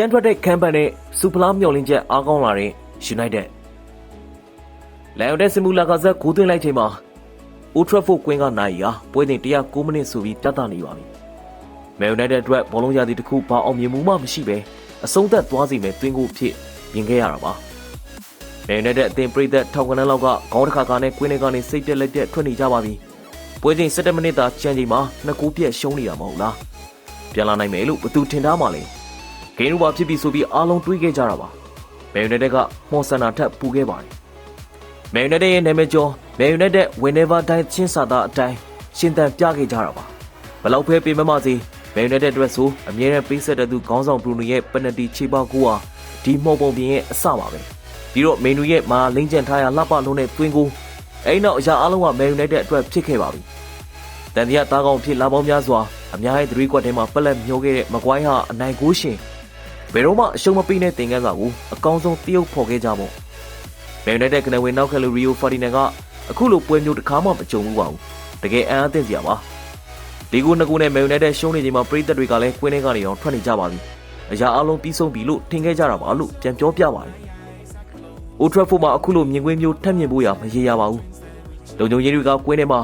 ကြမ်းထွက်တဲ့ခံပန်နဲ့စူဖလားမျော်လင့်ချက်အားကောင်းလာတဲ့ United လန်ယိုတဲ့စမူလာကစားကိုသွင်းလိုက်ချိန်မှာ Old Trafford ကွင်းကနိုင်ရာပွဲစဉ်109မိနစ်ဆိုပြီးပြသနေပါပြီ။ Man United အတွက်ဘောလုံးရသည်တစ်ခုဘာအောင်မြင်မှုမှမရှိပဲအဆုံးသက်သွားစီမဲ့တွင်းကိုဖြစ်မြင်ခဲ့ရတာပါ။ Man United အသင်းပရိသတ်ထောင်ကနန်းလောက်ကခေါင်းတစ်ခါခါနဲ့ကွင်းထဲကနေစိတ်တက်လက်တက်ထွက်နေကြပါပြီ။ပွဲချိန်17မိနစ်သာကျန်ချိန်မှာနှစ်ကူပြက်ရှုံးနေတာမဟုတ်လား။ပြန်လာနိုင်မယ်လို့ဘသူထင်ထားမှလဲ။ ဂိမ်းရူပါဖြစ်ပြီးဆိုပြီးအားလုံးတွေးခဲ့ကြတာပါ။မယ်ယူနိုက်တက်ကမော်ဆန်နာထက်ပူခဲ့ပါတယ်။မယ်ယူနိုက်တက်ရဲ့နာမည်ကျော်မယ်ယူနိုက်တက် whenever တိုင်းချင်းစာသားအတိုင်းရှင်သန်ပြခဲ့ကြတာပါ။ဘလောက်ဖဲပေးမမစီမယ်ယူနိုက်တက်အတွက်ဆိုအမြဲတမ်းပေးဆက်တဲ့သူခေါင်းဆောင်ဘရူနိုရဲ့ပနတီချေပေါက်ကူဟာဒီမော်ပုံပြင်ရဲ့အစပါပဲ။ပြီးတော့မေနူရဲ့မာလင်းကျန်ထားရလှပလုံးနဲ့တွင်းကိုအဲ့နောက်အရာအလုံးကမယ်ယူနိုက်တက်အတွက်ဖြစ်ခဲ့ပါပြီ။တန်တရားသားကောင်းဖြစ်လာပေါင်းများစွာအများရဲ့သတိကွက်ထဲမှာပလက်မျောခဲ့တဲ့မကွိုင်းဟာအနိုင်ကိုရှင် ဘယ်တော့မှအရှုံးမပေးတဲ့သင်ခန်းစာကိုအကောင်းဆုံးတရုပ်ဖော်ခဲ့ကြဖို့မယ်ယူနိုက်တက်ကနေဝင်နောက်ကလူရီယိုဖာဒီနန်ကအခုလိုပွဲမျိုးတစ်ခါမှမကြုံဘူးပါဘူးတကယ်အံ့အားသင့်စရာပါဒီကိုနှစ်ခုနဲ့မယ်ယူနိုက်တက်ရှုံးနေချိန်မှာပရိသတ်တွေကလည်းကွင်းထဲကနေတော့ထွက်နေကြပါပြီအရာအလုံးပြီးဆုံးပြီလို့ထင်ခဲ့ကြတာပါလို့ပြန်ပြောပြပါတယ်အိုထရက်ဖို့မှာအခုလိုမြင်ကွင်းမျိုးထပ်မြင်ဖို့ရမရေရပါဘူးလုံခြုံရေးတွေကကွင်းထဲမှာ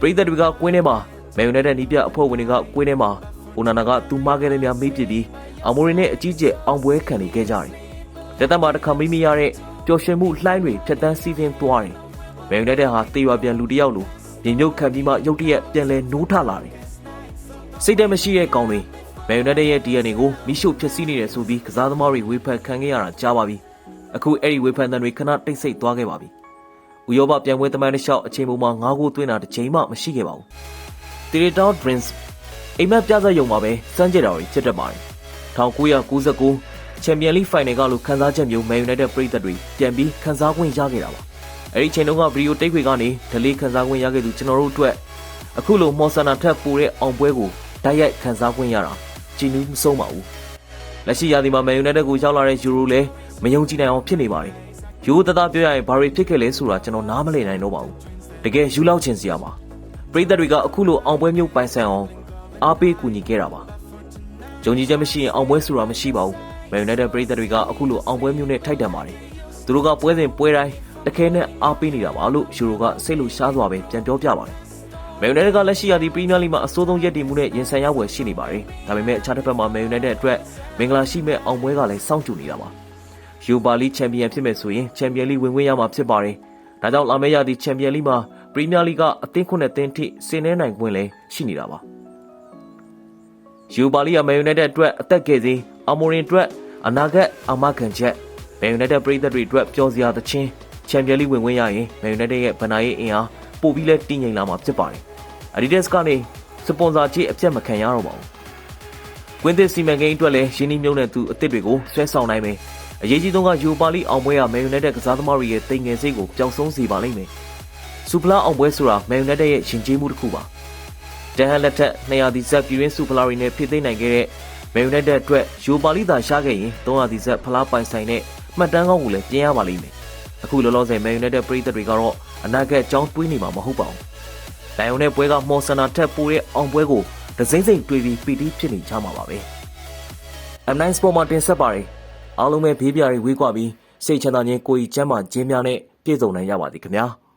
ပရိသတ်တွေကကွင်းထဲမှာမယ်ယူနိုက်တက်နီးပြအဖွဲ့ဝင်တွေကကွင်းထဲမှာ အိုနာနာကသူမားခဲ့တဲ့များမေးပြစ်ပြီးအမိုရီနဲ့အကြီးကျယ်အောင်ပွဲခံနေခဲ့ကြတယ်။တက်တမ်းမှာတစ်ခါမိမိရတဲ့ပျော်ရွှင်မှုလှိုင်းတွေဖြတ်တန်းစီးဆင်းသွားတယ်။မယ်ယူနိုက်တက်ဟာတေရွာပြန်လူတစ်ယောက်လိုမြေမြုပ်ခံပြီးမှရုတ်တရက်ပြန်လဲနိုးထလာတယ်။စိတ်တမရှိတဲ့ကောင်တွေမယ်ယူနိုက်တက်ရဲ့ DNA ကိုမိရှုဖျက်ဆီးနေတယ်ဆိုပြီးကစားသမားတွေဝေဖန်ခံခဲ့ရတာကြားပါပြီ။အခုအဲ့ဒီဝေဖန်တဲ့တွေခဏတိတ်ဆိတ်သွားခဲ့ပါပြီ။ဥရောပပြန်ပွဲသမိုင်းတစ်လျှောက်အချိန်ပုံမှာ၅ခုသွင်းတာတစ်ချိန်မှမရှိခဲ့ပါဘူး။တီရီတောင်းဒရင်စ် အိမ်မက်ပြသရုံမှာပဲစမ်းကြတာတွေဖြစ်တတ်ပါတယ်1999ချန်ပီယံလိဖိုင်နယ်ကလို့ခန်းစားချက်မျိုးမန်ယူနိုက်တက်ပရိသတ်တွေပြန်ပြီးခန်းစားခွင့်ရခဲ့တာပါအဲ့ဒီချိန်တုန်းကဗီဒီယိုတိတ်ခွေကနေဒလေးခန်းစားခွင့်ရခဲ့သူကျွန်တော်တို့အတွက်အခုလိုမော်ဆန်နာထက်ပိုတဲ့အောင်ပွဲကိုတိုက်ရိုက်ခန်းစားခွင့်ရတာကြည်နူးမဆုံးပါဘူးလက်ရှိရာသီမှာမန်ယူနိုက်တက်ကိုရောက်လာတဲ့ယူရိုလည်းမယုံကြည်နိုင်အောင်ဖြစ်နေပါတယ်ယူရိုတသားပြောရရင်ဘာတွေဖြစ်ခဲ့လဲဆိုတာကျွန်တော်နားမလည်နိုင်တော့ပါဘူးတကယ်ယူလောက်ချင်စရာပါပရိသတ်တွေကအခုလိုအောင်ပွဲမျိုးပိုင်ဆိုင်အောင် အားပေးကူညီခဲ့တာပါ။ဂျုံကြီးချက်မရှိရင်အောင်ပွဲဆိုတာမရှိပါဘူး။မန်ယူနိုက်တက်ပရိသတ်တွေကအခုလိုအောင်ပွဲမျိုးနဲ့ထိုက်တန်ပါတယ်။သူတို့ကပွဲစဉ်ပွဲတိုင်းတခဲနဲ့အားပေးနေတာပါလို့ယူရိုကစိတ်လို့ရှားစွာပဲပြန်ပြောပြပါတယ်။မန်ယူနိုက်တက်ကလက်ရှိရာသီပရီးမီးယားလိမှာအဆိုးဆုံးရက်တည်မှုနဲ့ရင်ဆိုင်ရပွဲရှိနေပါတယ်။ဒါပေမဲ့အခြားတစ်ဖက်မှာမန်ယူနိုက်တက်အတွက်မင်္ဂလာရှိမဲ့အောင်ပွဲကလည်းစောင့်ကြည့်နေတာပါ။ယူပါလီချန်ပီယံဖြစ်မဲ့ဆိုရင်ချန်ပီယံလိဝင်ခွင့်ရမှာဖြစ်ပါတယ်။ဒါကြောင့်လာမယ့်ရာသီချန်ပီယံလိမှာပရီးမီးယားလိကအသင်းခုနှစ်သင်းထိဆင်နည်းနိုင်ခွင့်လည်းရှိနေတာပါ။ ယူပါလီယာမန်ယူနိုက်တက်အတွက်အသက်ကယ်စီအမိုရင်အတွက်အနာဂတ်အမခံချက်မန်ယူနိုက်တက်ပရိသတ်တွေအတွက်ပျော်စရာသချင်းချန်ပီယံလိဝင်ခွင့်ရရင်မန်ယူနိုက်တက်ရဲ့ဗနာရေးအင်အားပိုပြီးလဲတည်ငြိမ်လာမှာဖြစ်ပါတယ်။ Adidas ကနေစပွန်ဆာကြီးအပြတ်မခံရတော့ပါဘူး။ကွင်းသစ်စီမံကိန်းအတွက်လည်းရင်းနှီးမြှုပ်နှံသူအသစ်တွေကိုဆွဲဆောင်နိုင်မယ်။အရေးကြီးဆုံးကယူပါလီအောင်ပွဲကမန်ယူနိုက်တက်ကစားသမားတွေရဲ့တိမ်ငယ်စိတ်ကိုပျောက်ဆုံးစေပါလိမ့်မယ်။စူပလာအောင်ပွဲဆိုတာမန်ယူနိုက်တက်ရဲ့ရှင်ကျေးမှုတစ်ခုပါ။ တန်ဟန်လက်ထက်200ဒီဇက်ပြည်ရင်းစူပလာရီနဲ့ဖြစ်သိမ်းနိုင်ခဲ့တဲ့မန်ယူနိုက်တက်အတွက်ယူပါလီသာရှားခဲ့ရင်300ဒီဇက်ဖလားပိုင်ဆိုင်တဲ့မှတ်တမ်းကောင်းကိုလည်းပြင်ရပါလိမ့်မယ်။အခုလောလောဆယ်မန်ယူနိုက်တက်ပရိသတ်တွေကတော့အနာဂတ်အကြောင်းတွေးနေမှာမဟုတ်ပါဘူး။လိုင်ယွန်နဲ့ပွဲကမော်ဆန်နာထက်ပိုတဲ့အောင်ပွဲကိုဒစိမ့်စိမ့်တွေးပြီးပီတီးဖြစ်နေကြမှာပါပဲ။ M9 Sport မှာတင်ဆက်ပါတယ်။အားလုံးပဲဘေးပြားတွေဝေးကွာပြီးစိတ်ချမ်းသာခြင်းကိုယ်ကြီးကျန်းမာခြင်းများနဲ့ပြည့်စုံနိုင်ကြပါသည်ခင်ဗျာ။